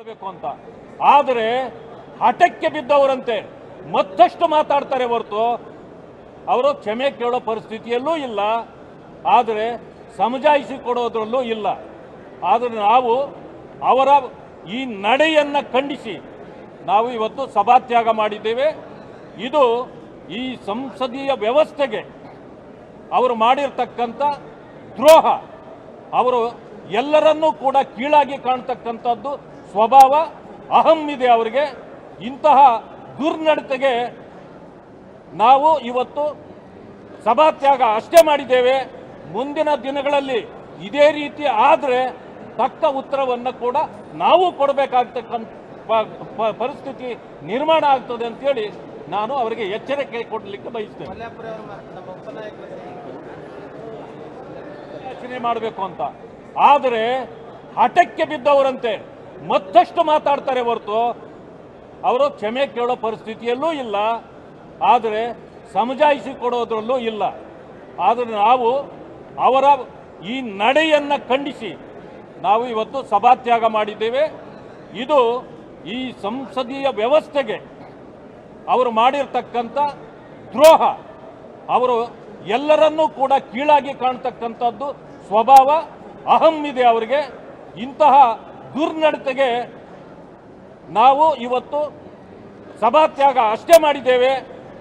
ಮಾಡಬೇಕು ಅಂತ. ಆದರೆ ಹಠಕ್ಕೆ ಬಿದ್ದವರಂತೆ ಮತ್ತಷ್ಟು ಮಾತಾಡ್ತಾರೆ ಹೊರತು ಅವರು ಕ್ಷಮೆ ಕೇಳೋ ಪರಿಸ್ಥಿತಿಯಲ್ಲೂ ಇಲ್ಲ, ಆದರೆ ಸಮಜಾಯಿಸಿ ಕೊಡೋದ್ರಲ್ಲೂ ಇಲ್ಲ. ಆದರೆ ನಾವು ಅವರ ಈ ನಡೆಯನ್ನು ಖಂಡಿಸಿ ನಾವು ಇವತ್ತು ಸಭಾತ್ಯಾಗ ಮಾಡಿದ್ದೇವೆ. ಇದು ಈ ಸಂಸದೀಯ ವ್ಯವಸ್ಥೆಗೆ ಅವರು ಮಾಡಿರ್ತಕ್ಕಂಥ ದ್ರೋಹ. ಅವರು ಎಲ್ಲರನ್ನೂ ಕೂಡ ಕೀಳಾಗಿ ಕಾಣ್ತಕ್ಕಂಥದ್ದು ಸ್ವಭಾವ ಅಹಂ ಇದೆ ಅವರಿಗೆ. ಇಂತಹ ದುರ್ನಡತೆಗೆ ನಾವು ಇವತ್ತು ಸಭಾತ್ಯಾಗ ಅಷ್ಟೇ ಮಾಡಿದ್ದೇವೆ. ಮುಂದಿನ ದಿನಗಳಲ್ಲಿ ಇದೇ ರೀತಿ ಆದರೆ ತಕ್ಕ ಉತ್ತರವನ್ನು ಕೂಡ ನಾವು ಕೊಡಬೇಕಾಗ್ತಕ್ಕಂಥ ಪರಿಸ್ಥಿತಿ ನಿರ್ಮಾಣ ಆಗ್ತದೆ ಅಂತೇಳಿ ನಾನು ಅವರಿಗೆ ಎಚ್ಚರಿಕೆ ಕೊಡಲಿಕ್ಕೆ ಬಯಸ್ತೇನೆ. ರಚನೆ ಮಾಡಬೇಕು ಅಂತ. ಆದರೆ ಹಠಕ್ಕೆ ಬಿದ್ದವರಂತೆ ಮತ್ತಷ್ಟು ಮಾತಾಡ್ತಾರೆ ಹೊರತು ಅವರು ಕ್ಷಮೆ ಕೇಳೋ ಪರಿಸ್ಥಿತಿಯಲ್ಲೂ ಇಲ್ಲ, ಆದರೆ ಸಮಜಾಯಿಸಿ ಕೊಡೋದ್ರಲ್ಲೂ ಇಲ್ಲ. ಆದರೆ ನಾವು ಅವರ ಈ ನಡೆಯನ್ನು ಖಂಡಿಸಿ ನಾವು ಇವತ್ತು ಸಭಾತ್ಯಾಗ ಮಾಡಿದ್ದೇವೆ. ಇದು ಈ ಸಂಸದೀಯ ವ್ಯವಸ್ಥೆಗೆ ಅವರು ಮಾಡಿರ್ತಕ್ಕಂಥ ದ್ರೋಹ. ಅವರು ಎಲ್ಲರನ್ನೂ ಕೂಡ ಕೀಳಾಗಿ ಕಾಣ್ತಕ್ಕಂಥದ್ದು ಸ್ವಭಾವ, ಅಹಂ ಇದೆ ಅವರಿಗೆ. ಇಂತಹ ದುರ್ನಡತೆಗೆ ನಾವು ಇವತ್ತು ಸಭಾತ್ಯಾಗ ಅಷ್ಟೇ ಮಾಡಿದ್ದೇವೆ.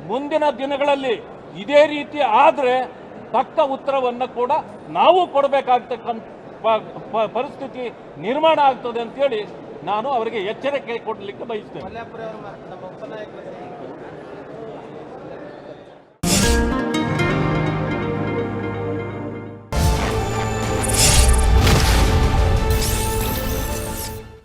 ಮುಂದಿನ ದಿನಗಳಲ್ಲಿ ಇದೇ ರೀತಿ ಆದರೆ ತಕ್ಕ ಉತ್ತರವನ್ನು ಕೂಡ ನಾವು ಕೊಡಬೇಕಾಗ್ತಕ್ಕಂಥ ಪರಿಸ್ಥಿತಿ ನಿರ್ಮಾಣ ಆಗ್ತದೆ ಅಂತೇಳಿ ನಾನು ಅವರಿಗೆ ಎಚ್ಚರಿಕೆ ಕೊಡಲಿಕ್ಕೆ ಬಯಸ್ತೇನೆ.